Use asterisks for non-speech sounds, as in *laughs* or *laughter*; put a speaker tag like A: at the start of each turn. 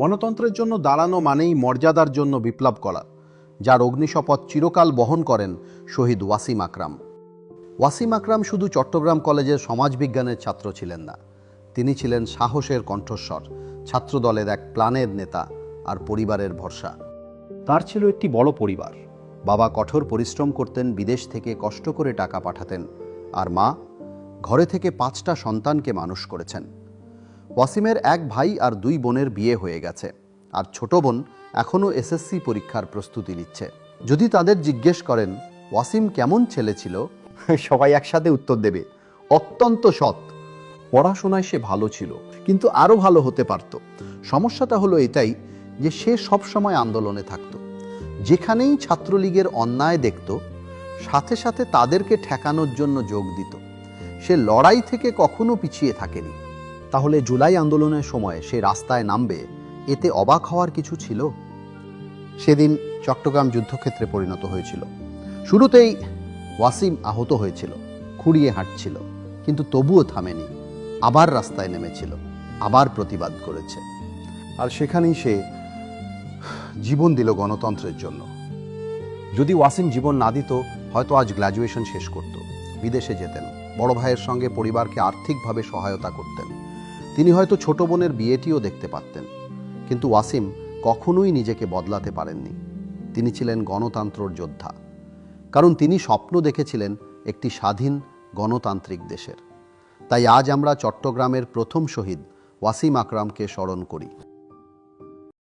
A: গণতন্ত্রের জন্য দাঁড়ানো মানেই মর্যাদার জন্য বিপ্লব করা, যার অগ্নিশপথ চিরকাল বহন করেন শহীদ ওয়াসিম আকরাম। ওয়াসিম আকরাম শুধু চট্টগ্রাম কলেজের সমাজবিজ্ঞানের ছাত্র ছিলেন না, তিনি ছিলেন সাহসের কণ্ঠস্বর, ছাত্রদলের এক প্লানের নেতা আর পরিবারের ভরসা। তার ছিল একটি বড় পরিবার, বাবা কঠোর পরিশ্রম করতেন, বিদেশ থেকে কষ্ট করে টাকা পাঠাতেন, আর মা ঘরে থেকে পাঁচটা সন্তানকে মানুষ করেছেন। ওয়াসিমের এক ভাই আর দুই বোনের বিয়ে হয়ে গেছে, আর ছোট বোন এখনও এসএসসি পরীক্ষার প্রস্তুতি নিচ্ছে। যদি তাদের জিজ্ঞেস করেন, ওয়াসিম কেমন ছেলে ছিল? *laughs* সবাই একসাথে উত্তর দেবে, অত্যন্ত সৎ। পড়াশোনায় সে ভালো ছিল, কিন্তু আরও ভালো হতে পারত। সমস্যাটা হলো এটাই যে সে সবসময় আন্দোলনে থাকত। যেখানেই ছাত্রলীগের অন্যায় দেখত, সাথে সাথে তাদেরকে ঠেকানোর জন্য যোগ দিত। সে লড়াই থেকে কখনো পিছিয়ে থাকেনি। তাহলে জুলাই আন্দোলনের সময় সে রাস্তায় নামবে, এতে অবাক হওয়ার কিছু ছিল? সেদিন চট্টগ্রাম যুদ্ধক্ষেত্রে পরিণত হয়েছিল। শুরুতেই ওয়াসিম আহত হয়েছিল, খুঁড়িয়ে হাঁটছিল, কিন্তু তবুও থামেনি, আবার রাস্তায় নেমেছিল, আবার প্রতিবাদ করেছে। আর সেখানেই সে জীবন দিল গণতন্ত্রের জন্য। যদি ওয়াসিম জীবন না দিত, হয়তো আজ গ্র্যাজুয়েশন শেষ করত, বিদেশে যেতেন, বড় ভাইয়ের সঙ্গে পরিবারকে আর্থিকভাবে সহায়তা করতেন। তিনি হয়তো ছোট বোনের বিয়েটিও দেখতে পারতেন, কিন্তু ওয়াসিম কখনোই নিজেকে বদলাতে পারেননি। তিনি ছিলেন গণতন্ত্রর যোদ্ধা, কারণ তিনি স্বপ্ন দেখেছিলেন একটি স্বাধীন গণতান্ত্রিক দেশের। তাই আজ আমরা চট্টগ্রামের প্রথম শহীদ ওয়াসিম আকরামকে স্মরণ করি।